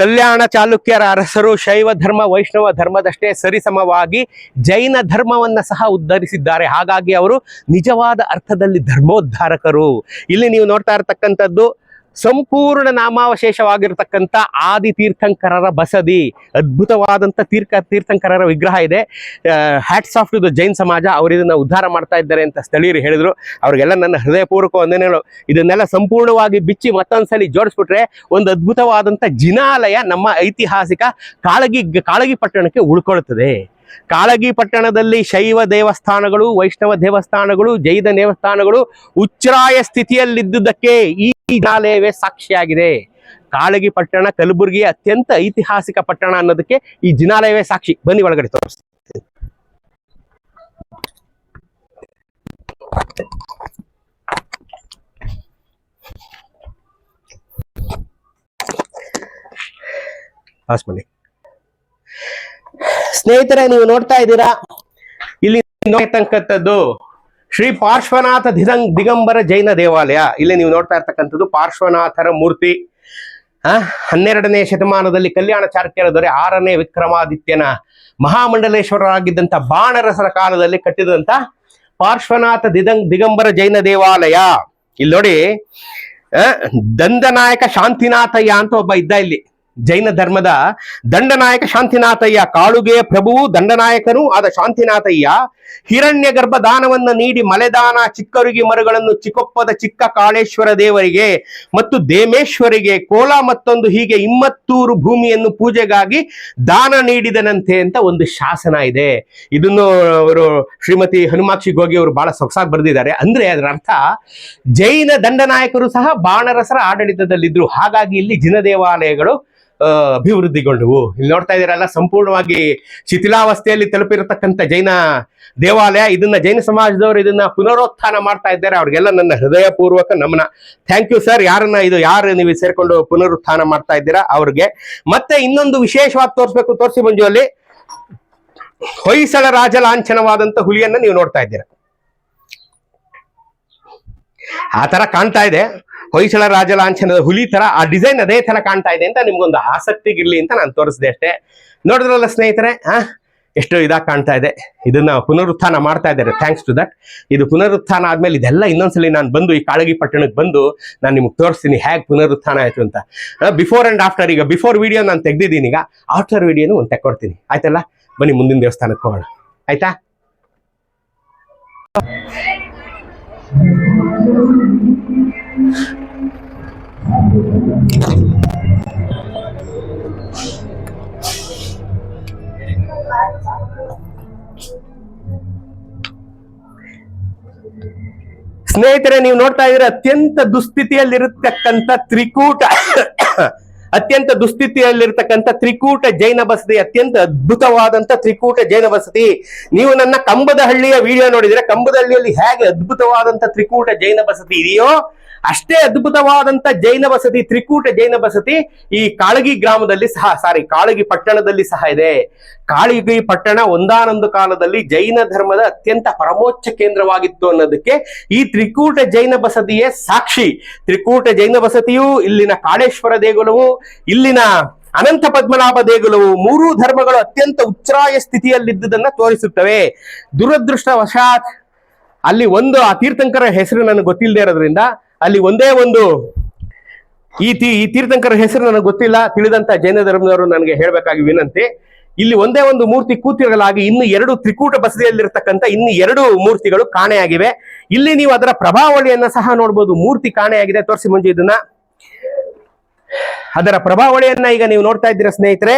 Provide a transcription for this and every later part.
ಕಲ್ಯಾಣ ಚಾಲುಕ್ಯರ ಅರಸರು ಶೈವ ಧರ್ಮ, ವೈಷ್ಣವ ಧರ್ಮದಷ್ಟೇ ಸರಿಸಮವಾಗಿ ಜೈನ ಧರ್ಮವನ್ನ ಸಹ ಉದ್ಧರಿಸಿದ್ದಾರೆ. ಹಾಗಾಗಿ ಅವರು ನಿಜವಾದ ಅರ್ಥದಲ್ಲಿ ಧರ್ಮೋದ್ಧಾರಕರು. ಇಲ್ಲಿ ನೀವು ನೋಡ್ತಾ ಇರತಕ್ಕಂಥದ್ದು ಸಂಪೂರ್ಣ ನಾಮಾವಶೇಷವಾಗಿರ್ತಕ್ಕಂಥ ಆದಿ ತೀರ್ಥಂಕರರ ಬಸದಿ, ಅದ್ಭುತವಾದಂಥ ತೀರ್ಥ ತೀರ್ಥಂಕರರ ವಿಗ್ರಹ ಇದೆ. Hats off to the Jain ಸಮಾಜ. ಅವರು ಇದನ್ನ ಉದ್ಧಾರ ಮಾಡ್ತಾ ಇದ್ದಾರೆ ಅಂತ ಸ್ಥಳೀಯರು ಹೇಳಿದರು. ಅವರಿಗೆಲ್ಲ ನನ್ನ ಹೃದಯಪೂರ್ವಕ ವಂದನೆಗಳು. ಇದನ್ನೆಲ್ಲ ಸಂಪೂರ್ಣವಾಗಿ ಬಿಚ್ಚಿ ಮತ್ತೊಂದ್ಸಲಿ ಜೋಡಿಸ್ಬಿಟ್ರೆ ಒಂದು ಅದ್ಭುತವಾದಂಥ ಜಿನಾಲಯ ನಮ್ಮ ಐತಿಹಾಸಿಕ ಕಾಳಗಿ ಕಾಳಗಿ ಪಟ್ಟಣಕ್ಕೆ ಉಳ್ಕೊಳ್ತದೆ. ಕಾಳಗಿ ಪಟ್ಟಣದಲ್ಲಿ ಶೈವ ದೇವಸ್ಥಾನಗಳು, ವೈಷ್ಣವ ದೇವಸ್ಥಾನಗಳು ಜೈದ ದೇವಸ್ಥಾನಗಳು ಉಚ್ಚರಾಯ ಸ್ಥಿತಿಯಲ್ಲಿದ್ದುದಕ್ಕೆ ಈ ಜಿನಾಲಯವೇ ಸಾಕ್ಷಿಯಾಗಿದೆ. ಕಾಳಗಿ ಪಟ್ಟಣ ಕಲಬುರಗಿ ಅತ್ಯಂತ ಐತಿಹಾಸಿಕ ಪಟ್ಟಣ ಅನ್ನೋದಕ್ಕೆ ಈ ಜಿನಾಲಯವೇ ಸಾಕ್ಷಿ. ಬನ್ನಿ ಒಳಗಡೆ ತೋರಿಸ್ತೀನಿ. ಮಾಡಿ ಸ್ನೇಹಿತರೆ, ನೀವು ನೋಡ್ತಾ ಇದ್ದೀರಾ? ಇಲ್ಲಿ ನೋಡ್ತಕ್ಕಂಥದ್ದು ಶ್ರೀ ಪಾರ್ಶ್ವನಾಥ ದಿಗಂ ದಿಗಂಬರ ಜೈನ ದೇವಾಲಯ. ಇಲ್ಲಿ ನೀವು ನೋಡ್ತಾ ಇರ್ತಕ್ಕಂಥದ್ದು ಪಾರ್ಶ್ವನಾಥರ ಮೂರ್ತಿ. ಆ, ಹನ್ನೆರಡನೇ ಶತಮಾನದಲ್ಲಿ ಕಲ್ಯಾಣ ಚಾರ್ಕ್ಯರ ದೊರೆ ಆರನೇ ವಿಕ್ರಮಾದಿತ್ಯನ ಮಹಾಮಂಡಲೇಶ್ವರರಾಗಿದ್ದಂಥ ಬಾಣರಸರ ಕಾಲದಲ್ಲಿ ಕಟ್ಟಿದಂತ ಪಾರ್ಶ್ವನಾಥ ದಿದಂಗ್ ದಿಗಂಬರ ಜೈನ ದೇವಾಲಯ. ಇಲ್ಲಿ ನೋಡಿ ದಂದನಾಯಕ ಶಾಂತಿನಾಥಯ್ಯ ಅಂತ ಒಬ್ಬ ಇದ್ದ ಇಲ್ಲಿ. ಜೈನ ಧರ್ಮದ ದಂಡನಾಯಕ ಶಾಂತಿನಾಥಯ್ಯ ಕಾಳುಗೆಯ ಪ್ರಭುವು ದಂಡನಾಯಕನೂ ಆದ ಶಾಂತಿನಾಥಯ್ಯ ಹಿರಣ್ಯ ಗರ್ಭ ದಾನವನ್ನ ನೀಡಿ ಮಲೆದಾನ ಚಿಕ್ಕರುಗಿ ಮರಗಳನ್ನು ಚಿಕ್ಕೊಪ್ಪದ ಚಿಕ್ಕ ಕಾಳೇಶ್ವರ ದೇವರಿಗೆ ಮತ್ತು ದೇಮೇಶ್ವರಿಗೆ ಕೋಲ ಮತ್ತೊಂದು ಹೀಗೆ ಇಮ್ಮತ್ತೂರು ಭೂಮಿಯನ್ನು ಪೂಜೆಗಾಗಿ ದಾನ ನೀಡಿದನಂತೆ ಅಂತ ಒಂದು ಶಾಸನ ಇದೆ. ಇದನ್ನು ಅವರು ಶ್ರೀಮತಿ ಹನುಮಾಕ್ಷಿ ಗೋಗಿ ಅವರು ಬಹಳ ಸೊಗಸಾಗಿ ಬರೆದಿದ್ದಾರೆ. ಅಂದ್ರೆ ಅದರ ಅರ್ಥ ಜೈನ ದಂಡನಾಯಕರು ಸಹ ಬಾಣರಸರ ಆಡಳಿತದಲ್ಲಿದ್ರು ಹಾಗಾಗಿ ಇಲ್ಲಿ ಜಿನ ದೇವಾಲಯಗಳು ಅಭಿವೃದ್ಧಿಗೊಂಡವು. ಇಲ್ಲಿ ನೋಡ್ತಾ ಇದ್ದೀರಲ್ಲ, ಸಂಪೂರ್ಣವಾಗಿ ಶಿಥಿಲಾವಸ್ಥೆಯಲ್ಲಿ ತಲುಪಿರತಕ್ಕಂಥ ಜೈನ ದೇವಾಲಯ. ಇದನ್ನ ಜೈನ ಸಮಾಜದವರು ಇದನ್ನ ಪುನರುತ್ಥಾನ ಮಾಡ್ತಾ ಇದ್ದಾರೆ. ಅವ್ರಿಗೆಲ್ಲ ನನ್ನ ಹೃದಯಪೂರ್ವಕ ನಮನ. ಥ್ಯಾಂಕ್ ಯು ಸರ್ ಯಾರನ್ನ ಇದು, ಯಾರು ನೀವು ಸೇರ್ಕೊಂಡು ಪುನರುತ್ಥಾನ ಮಾಡ್ತಾ ಇದ್ದೀರಾ ಅವ್ರಿಗೆ. ಮತ್ತೆ ಇನ್ನೊಂದು ವಿಶೇಷವಾಗಿ ತೋರಿಸ್ಬೇಕು, ತೋರಿಸಿ ಮಂಜು ಅಲ್ಲಿ. ಹೊಯ್ಸಳ ರಾಜ ಲಾಂಛನವಾದಂತ ಹುಲಿಯನ್ನ ನೀವು ನೋಡ್ತಾ ಇದ್ದೀರಾ. ಆ ತರ ಕಾಣ್ತಾ ಇದೆ. ಹೊಯ್ಸಳ ರಾಜ ಲಾಂಛನದ ಹುಲಿ ತರ ಆ ಡಿಸೈನ್ ಅದೇ ತರ ಕಾಣ್ತಾ ಇದೆ ಅಂತ ನಿಮ್ಗೊಂದು ಆಸಕ್ತಿಗಿರ್ಲಿ ಅಂತ ನಾನು ತೋರಿಸಿದೆ ಅಷ್ಟೇ. ನೋಡಿದ್ರಲ್ಲ ಸ್ನೇಹಿತರೆ, ಆ, ಎಷ್ಟು ಇದಾಗಿ ಕಾಣ್ತಾ ಇದೆ. ಇದನ್ನ ಪುನರುತ್ಥಾನ ಮಾಡ್ತಾ ಇದ್ದಾರೆ. ಥ್ಯಾಂಕ್ಸ್ ಟು ದಟ್ ಇದು ಪುನರುತ್ಥಾನ ಆದ್ಮೇಲೆ ಇದೆಲ್ಲ ಇನ್ನೊಂದ್ಸಲಿ ನಾನು ಬಂದು ಈ ಕಾಳಗಿ ಪಟ್ಟಣಕ್ಕೆ ಬಂದು ನಾನು ನಿಮ್ಗೆ ತೋರಿಸ್ತೀನಿ ಹೇಗೆ ಪುನರುತ್ಥಾನ ಆಯ್ತು ಅಂತ. ಬಿಫೋರ್ ಅಂಡ್ ಆಫ್ಟರ್ ಈಗ ಬಿಫೋರ್ ವಿಡಿಯೋ ನಾನು ತೆಗ್ದಿದ್ದೀನಿ ಈಗ ಆಫ್ಟರ್ ವಿಡಿಯೋನು ಒಂದು ತೆಕ್ಕೊಡ್ತೀನಿ. ಆಯ್ತಲ್ಲ? ಬನ್ನಿ ಮುಂದಿನ ದೇವಸ್ಥಾನಕ್ಕೆ ಹೋಗೋಣ. ಆಯ್ತಾ? ಸ್ನೇಹಿತರೆ, ನೀವು ನೋಡ್ತಾ ಇದ್ರೆ ಅತ್ಯಂತ ದುಸ್ಥಿತಿಯಲ್ಲಿರತಕ್ಕಂತ ತ್ರಿಕೂಟ, ಅತ್ಯಂತ ದುಸ್ಥಿತಿಯಲ್ಲಿರ್ತಕ್ಕಂಥ ತ್ರಿಕೂಟ ಜೈನ ಬಸದಿ, ಅತ್ಯಂತ ಅದ್ಭುತವಾದಂತ ತ್ರಿಕೂಟ ಜೈನ ಬಸದಿ. ನೀವು ನನ್ನ ಕಂಬದಹಳ್ಳಿಯ ವಿಡಿಯೋ ನೋಡಿದ್ರೆ ಕಂಬದಹಳ್ಳಿಯಲ್ಲಿ ಹೇಗೆ ಅದ್ಭುತವಾದಂತ ತ್ರಿಕೂಟ ಜೈನ ಬಸದಿ ಇದೆಯೋ ಅಷ್ಟೇ ಅದ್ಭುತವಾದಂತ ಜೈನ ವಸತಿ ತ್ರಿಕೂಟ ಜೈನ ವಸತಿ ಈ ಕಾಳಗಿ ಗ್ರಾಮದಲ್ಲಿ ಸಹ, ಸಾರಿ, ಕಾಳಗಿ ಪಟ್ಟಣದಲ್ಲಿ ಸಹ ಇದೆ. ಕಾಳಗಿ ಪಟ್ಟಣ ಒಂದಾನೊಂದು ಕಾಲದಲ್ಲಿ ಜೈನ ಧರ್ಮದ ಅತ್ಯಂತ ಪರಮೋಚ್ಚ ಕೇಂದ್ರವಾಗಿತ್ತು ಅನ್ನೋದಕ್ಕೆ ಈ ತ್ರಿಕೂಟ ಜೈನ ಬಸದಿಯೇ ಸಾಕ್ಷಿ. ತ್ರಿಕೂಟ ಜೈನ ವಸತಿಯೂ ಇಲ್ಲಿನ ಕಾಳೇಶ್ವರ ದೇಗುಲವು, ಇಲ್ಲಿನ ಅನಂತ ಪದ್ಮನಾಭ ದೇಗುಲವು ಮೂರೂ ಧರ್ಮಗಳು ಅತ್ಯಂತ ಉಚ್ಛ್ರಾಯ ಸ್ಥಿತಿಯಲ್ಲಿದ್ದುದನ್ನ ತೋರಿಸುತ್ತವೆ. ದುರದೃಷ್ಟವಶಾತ್ ಅಲ್ಲಿ ಒಂದು ಆ ತೀರ್ಥಂಕರ ಹೆಸರು ನನಗೆ ಗೊತ್ತಿಲ್ಲದೆ ಇರೋದ್ರಿಂದ ಅಲ್ಲಿ ಒಂದೇ ಒಂದು ಈ ತೀ, ಈ ತೀರ್ಥಂಕರ ಹೆಸರು ನನಗೆ ಗೊತ್ತಿಲ್ಲ. ತಿಳಿದಂತ ಜೈನ ಧರ್ಮದವರು ನನಗೆ ಹೇಳಬೇಕಾಗಿ ವಿನಂತಿ. ಇಲ್ಲಿ ಒಂದೇ ಒಂದು ಮೂರ್ತಿ ಕೂತಿರಲಾಗಿ ಇನ್ನು ಎರಡು ತ್ರಿಕೂಟ ಬಸದಿಯಲ್ಲಿರ್ತಕ್ಕಂಥ ಇನ್ನು ಎರಡು ಮೂರ್ತಿಗಳು ಕಾಣೆಯಾಗಿವೆ. ಇಲ್ಲಿ ನೀವು ಅದರ ಪ್ರಭಾವಳಿಯನ್ನ ಸಹ ನೋಡ್ಬೋದು. ಮೂರ್ತಿ ಕಾಣೆಯಾಗಿದೆ. ತೋರಿಸಿ ಮುಂಜೆ ಇದನ್ನ. ಅದರ ಪ್ರಭಾವಳಿಯನ್ನ ಈಗ ನೀವು ನೋಡ್ತಾ ಇದ್ದೀರಾ ಸ್ನೇಹಿತರೆ.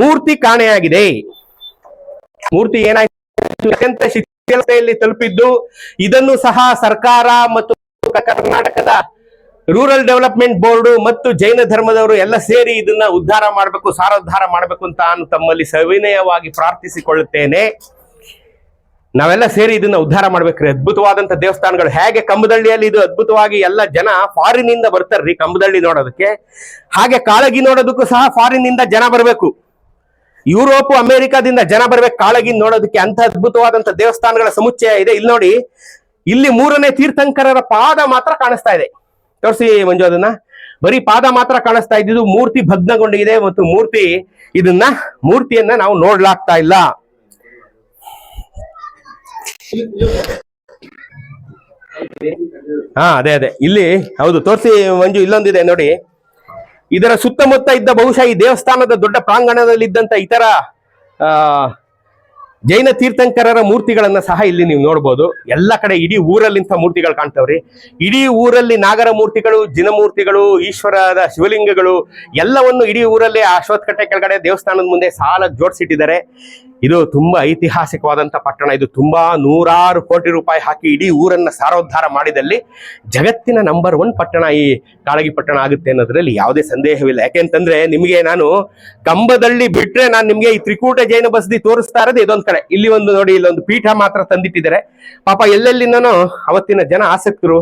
ಮೂರ್ತಿ ಕಾಣೆಯಾಗಿದೆ. ಮೂರ್ತಿ ಏನಾಯ್ತು? ಅತ್ಯಂತ ಶಿಥಿಲತೆಯಲ್ಲಿ ತಲುಪಿದ್ದು. ಇದನ್ನು ಸಹ ಸರ್ಕಾರ ಮತ್ತು ಕರ್ನಾಟಕದ ರೂರಲ್ ಡೆವಲಪ್ಮೆಂಟ್ ಬೋರ್ಡ್ ಮತ್ತು ಜೈನ ಧರ್ಮದವರು ಎಲ್ಲ ಸೇರಿ ಇದನ್ನ ಉದ್ಧಾರ ಮಾಡಬೇಕು, ಸಾರೋದ್ಧಾರ ಮಾಡಬೇಕು ಅಂತ ನಾನು ತಮ್ಮಲ್ಲಿ ಸವಿನಯವಾಗಿ ಪ್ರಾರ್ಥಿಸಿಕೊಳ್ಳುತ್ತೇನೆ. ನಾವೆಲ್ಲ ಸೇರಿ ಇದನ್ನ ಉದ್ಧಾರ ಮಾಡ್ಬೇಕ್ರಿ. ಅದ್ಭುತವಾದಂತ ದೇವಸ್ಥಾನಗಳು ಹೇಗೆ ಕಂಬದಳ್ಳಿಯಲ್ಲಿ ಇದು ಅದ್ಭುತವಾಗಿ ಎಲ್ಲ ಜನ ಫಾರಿನ್ ಇಂದ ಬರ್ತಾರ್ರಿ ಕಂಬದಳ್ಳಿ ನೋಡೋದಕ್ಕೆ. ಹಾಗೆ ಕಾಳಗಿ ನೋಡೋದಕ್ಕೂ ಸಹ ಫಾರಿನ್ ಇಂದ ಜನ ಬರಬೇಕು. ಯುರೋಪ್, ಅಮೆರಿಕಾದಿಂದ ಜನ ಬರ್ಬೇಕು ಕಾಳಗಿ ನೋಡೋದಕ್ಕೆ. ಅಂತ ಅದ್ಭುತವಾದಂತ ದೇವಸ್ಥಾನಗಳ ಸಮುಚ್ಚಯ ಇದೆ. ಇಲ್ಲಿ ನೋಡಿ ಇಲ್ಲಿ ಮೂರನೇ ತೀರ್ಥಂಕರರ ಪಾದ ಮಾತ್ರ ಕಾಣಿಸ್ತಾ ಇದೆ. ತೋರಿಸಿ ಮಂಜು ಅದನ್ನ. ಬರೀ ಪಾದ ಮಾತ್ರ ಕಾಣಿಸ್ತಾ ಇದ್ದಿದ್ದು ಮೂರ್ತಿ ಭಗ್ನಗೊಂಡಿದೆ ಮತ್ತು ಮೂರ್ತಿ ಇದನ್ನ ಮೂರ್ತಿಯನ್ನ ನಾವು ನೋಡ್ಲಾಗ್ತಾ ಇಲ್ಲ. ಹಾ, ಅದೇ ಅದೇ. ಇಲ್ಲಿ, ಹೌದು, ತೋರಿಸಿ ಮಂಜು ಇಲ್ಲೊಂದಿದೆ ನೋಡಿ. ಇದರ ಸುತ್ತಮುತ್ತ ಇದ್ದ ಬಹುಶಃ ಈ ದೇವಸ್ಥಾನದ ದೊಡ್ಡ ಪ್ರಾಂಗಣದಲ್ಲಿ ಇದ್ದಂತ ಇತರ, ಆ ಜೈನ ತೀರ್ಥಂಕರರ ಮೂರ್ತಿಗಳನ್ನ ಸಹ ಇಲ್ಲಿ ನೀವು ನೋಡ್ಬೋದು. ಎಲ್ಲ ಕಡೆ ಇಡೀ ಊರಲ್ಲಿ ಇಂಥ ಮೂರ್ತಿಗಳು ಕಾಣ್ತಾವ್ರಿ. ಇಡೀ ಊರಲ್ಲಿ ನಾಗರ ಮೂರ್ತಿಗಳು ಜಿನಮೂರ್ತಿಗಳು ಈಶ್ವರದ ಶಿವಲಿಂಗಗಳು ಎಲ್ಲವನ್ನು ಇಡೀ ಊರಲ್ಲಿ ಅಶ್ವತ್ಥಕಟ್ಟೆ ಕೆಳಗಡೆ ದೇವಸ್ಥಾನದ ಮುಂದೆ ಸಾಲ ಜೋಡಿಸಿಟ್ಟಿದ್ದಾರೆ. ಇದು ತುಂಬಾ ಐತಿಹಾಸಿಕವಾದಂತ ಪಟ್ಟಣ. ಇದು ತುಂಬಾ ನೂರಾರು ಕೋಟಿ ರೂಪಾಯಿ ಹಾಕಿ ಇಡೀ ಊರನ್ನ ಸಾರೋದ್ಧಾರ ಮಾಡಿದಲ್ಲಿ ಜಗತ್ತಿನ ನಂಬರ್ ಒನ್ ಪಟ್ಟಣ ಈ ಕಾಳಗಿ ಪಟ್ಟಣ ಆಗುತ್ತೆ ಅನ್ನೋದ್ರಲ್ಲಿ ಯಾವುದೇ ಸಂದೇಹವಿಲ್ಲ. ಯಾಕೆಂತಂದ್ರೆ ನಿಮಗೆ ನಾನು ಕಂಬದಲ್ಲಿ ಬಿಟ್ರೆ ನಾನು ನಿಮಗೆ ಈ ತ್ರಿಕೂಟ ಜೈನ ಬಸದಿ ತೋರಿಸ್ತಾ ಇರೋದು ಇದೊಂದ್ ಕಡೆ. ಇಲ್ಲಿ ಒಂದು ನೋಡಿ ಇಲ್ಲೊಂದು ಪೀಠ ಮಾತ್ರ ತಂದಿಟ್ಟಿದ್ದಾರೆ. ಪಾಪ ಎಲ್ಲೆಲ್ಲಿಂದನೋ ಅವತ್ತಿನ ಜನ ಆಸಕ್ತರು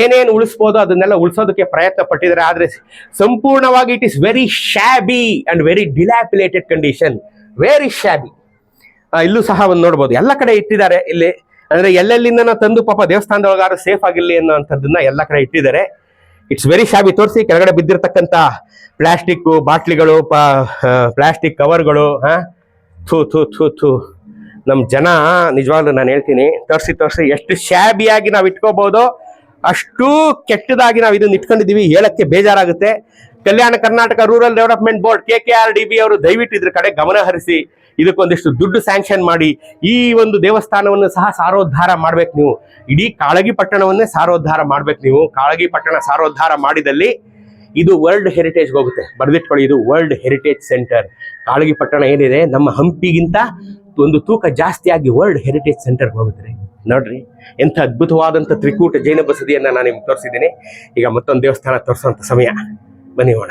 ಏನೇನು ಉಳಿಸ್ಬೋದು ಅದನ್ನೆಲ್ಲ ಉಳಿಸೋದಕ್ಕೆ ಪ್ರಯತ್ನ ಪಟ್ಟಿದ್ದಾರೆ. ಆದ್ರೆ ಸಂಪೂರ್ಣವಾಗಿ it is very shabby and very dilapidated condition very shabby ಇಲ್ಲೂ ಸಹ ಒಂದು ನೋಡ್ಬೋದು. ಎಲ್ಲ ಕಡೆ ಇಟ್ಟಿದ್ದಾರೆ ಇಲ್ಲಿ. ಅಂದ್ರೆ ಎಲ್ಲೆಲ್ಲಿಂದ ತಂದು ಪಾಪ ದೇವಸ್ಥಾನದೊಳಗಾದ್ರೂ ಸೇಫ್ ಆಗಿರ್ಲಿ ಅನ್ನೋಂಥದ್ದನ್ನ ಎಲ್ಲ ಕಡೆ ಇಟ್ಟಿದ್ದಾರೆ. ಇಟ್ಸ್ ವೆರಿ ಶಾಬಿ ತೋರಿಸಿ, ಕೆಳಗಡೆ ಬಿದ್ದಿರ್ತಕ್ಕಂಥ ಪ್ಲಾಸ್ಟಿಕ್ ಬಾಟ್ಲಿಗಳು ಪ್ಲಾಸ್ಟಿಕ್ ಕವರ್ಗಳು ಹಾ ಥೂ ಥೂ ಥೂ ಥೂ. ನಮ್ಮ ಜನ, ನಿಜವಾಗ್ಲೂ ನಾನು ಹೇಳ್ತೀನಿ, ತೋರಿಸಿ ತೋರಿಸಿ, ಎಷ್ಟು ಶಾಬಿಯಾಗಿ ನಾವು ಇಟ್ಕೋಬಹುದು ಅಷ್ಟು ಕೆಟ್ಟದಾಗಿ ನಾವು ಇದನ್ನ ಇಟ್ಕೊಂಡಿದೀವಿ ಹೇಳಕ್ಕೆ ಬೇಜಾರಾಗುತ್ತೆ. Kalyana Karnataka rural development board K K R D B ಅವರು ದಯವಿಟ್ಟು ಇದ್ರ ಕಡೆ ಗಮನ ಹರಿಸಿ. ಇದಕ್ಕೊಂದಿಷ್ಟು ದುಡ್ಡು ಸ್ಯಾಂಕ್ಷನ್ ಮಾಡಿ ಈ ಒಂದು ದೇವಸ್ಥಾನವನ್ನು ಸಹ ಸಾರೋದ್ಧಾರ ಮಾಡ್ಬೇಕು ನೀವು. ಇಡೀ ಕಾಳಗಿ ಪಟ್ಟಣವನ್ನೇ ಸಾರೋದ್ಧಾರ ಮಾಡ್ಬೇಕು ನೀವು. ಕಾಳಗಿ ಪಟ್ಟಣ ಸಾರೋದ್ಧಾರ ಮಾಡಿದಲ್ಲಿ ಇದು ವರ್ಲ್ಡ್ ಹೆರಿಟೇಜ್ ಹೋಗುತ್ತೆ. ಬರೆದಿಟ್ಕೊಳ್ಳಿ, ಇದು ವರ್ಲ್ಡ್ ಹೆರಿಟೇಜ್ ಸೆಂಟರ್ ಕಾಳಗಿ ಪಟ್ಟಣ ಏನಿದೆ, ನಮ್ಮ ಹಂಪಿಗಿಂತ ಒಂದು ತೂಕ ಜಾಸ್ತಿ ಆಗಿ ವರ್ಲ್ಡ್ ಹೆರಿಟೇಜ್ ಸೆಂಟರ್ ಹೋಗುತ್ತೆ ನೋಡ್ರಿ, ಎಂಥ ಅದ್ಭುತವಾದಂಥ ತ್ರಿಕೂಟ ಜೈನ ಬಸದಿಯನ್ನು ನಾನು ನಿಮ್ಗೆ ತೋರಿಸಿದ್ದೀನಿ. ಈಗ ಮತ್ತೊಂದು ದೇವಸ್ಥಾನ ತೋರಿಸುವಂತ ಸಮಯ. ಬನ್ನಿ ಹೋಣ